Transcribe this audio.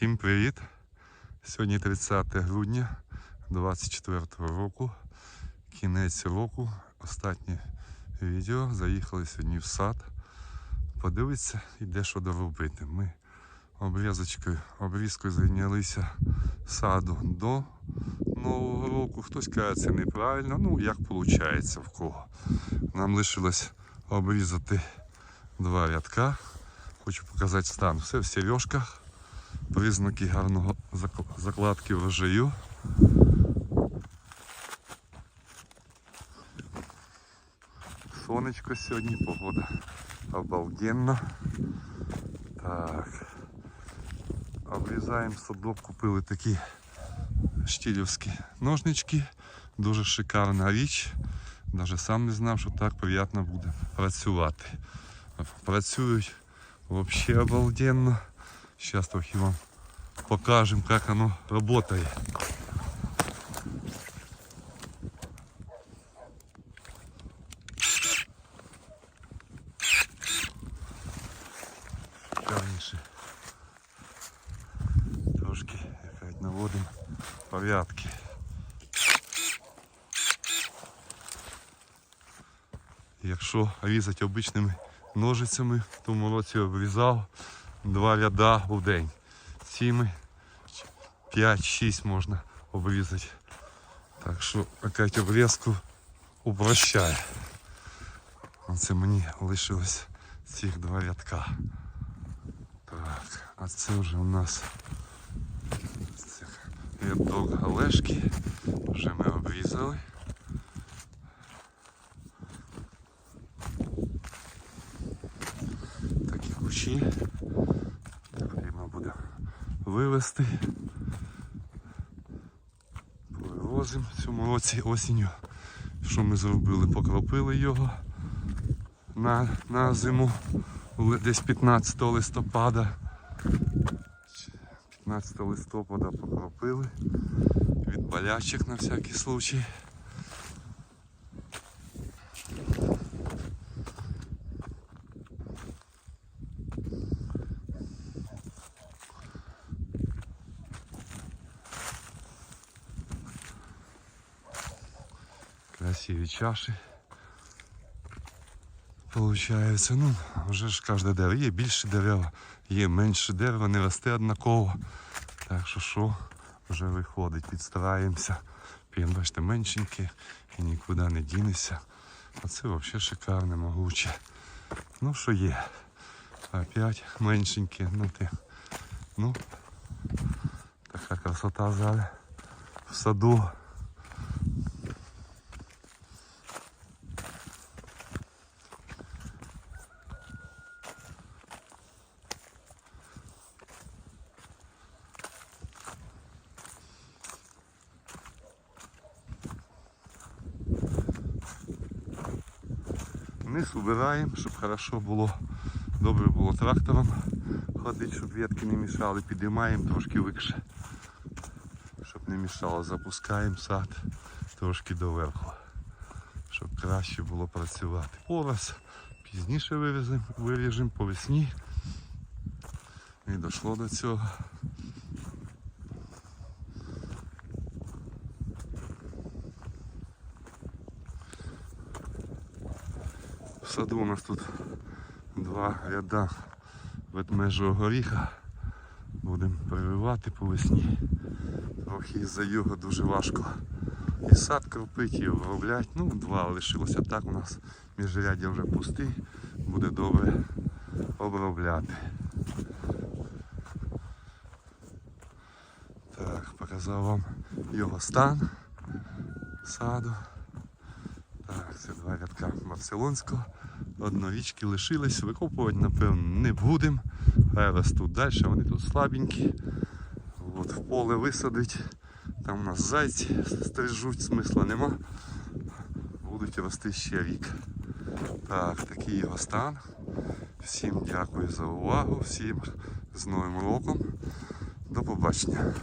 Всім привіт! Сьогодні 30 грудня 24 року. Кінець року. Останнє відео. Заїхали сьогодні в сад. Подивитися і де що доробити. Ми обрізочкою, обрізкою зайнялися саду до Нового року. Хтось каже, це неправильно. Ну, як виходить в кого. Нам лишилось обрізати два рядка. Хочу показати стан. Все в сережках признаки гарного закладки врожаю. Сонечко сьогодні, погода обалденна. Так. Обрізаємо садок, купили такі штілівські ножнички. Дуже шикарна річ. Навіть сам не знав, що так приємно буде працювати. Працюють взагалі обалденно. Сейчас трохи вам покажем, как оно работает. Шикарніше. Трошки якось наводимо порядки. Якщо різати обичними ножицями, в тому році обрізав два ряда в день. Цими 5-6 можна обрізати. Так що якась обрізку упрощає. Оце мені лишилось цих два рядка. Так, а це вже у нас це рядок галешки. Вже ми обрізали. Такі кущі. Вивезти. Повивозимо в цьому році осінню. Що ми зробили? Покропили його на, на зиму десь 15 листопада. 15 листопада покропили від болячок на всякий случай. Красиві чаші. Получається, ну, вже ж кожне дерево. Є більше дерева, є менше дерева, не росте однаково. Так що що, вже виходить, підстараємося. П'ємо, бачите, меншеньке і нікуди не дінешся. А це взагалі шикарне, могуче. Ну що є. Опять меншеньке. Ну, ти, ну, така красота зараз в саду. Низ убираємо, щоб хорошо було, добре було трактором ходити, щоб ветки не мішали, підіймаємо трошки вище, щоб не мішало, запускаємо сад трошки доверху, щоб краще було працювати. Пораз пізніше виріжемо по весні. І дійшло до цього. В саду у нас тут два ряда ведмежого горіха. Будемо прививати по весні. Трохи із-за його дуже важко. І сад кропити, і обробляти. Ну, два лишилося так у нас міжряддя вже пустий. Буде добре обробляти. Так, показав вам його стан саду. Це два рядка барселонського. Однорічки лишились, викопувати, напевно, не будемо. Хай ростуть далі, вони тут слабенькі. От, в поле висадить. Там у нас зайці стрижуть, смисла нема. Будуть рости ще рік. Так, такий його стан. Всім дякую за увагу, всім з Новим роком. До побачення.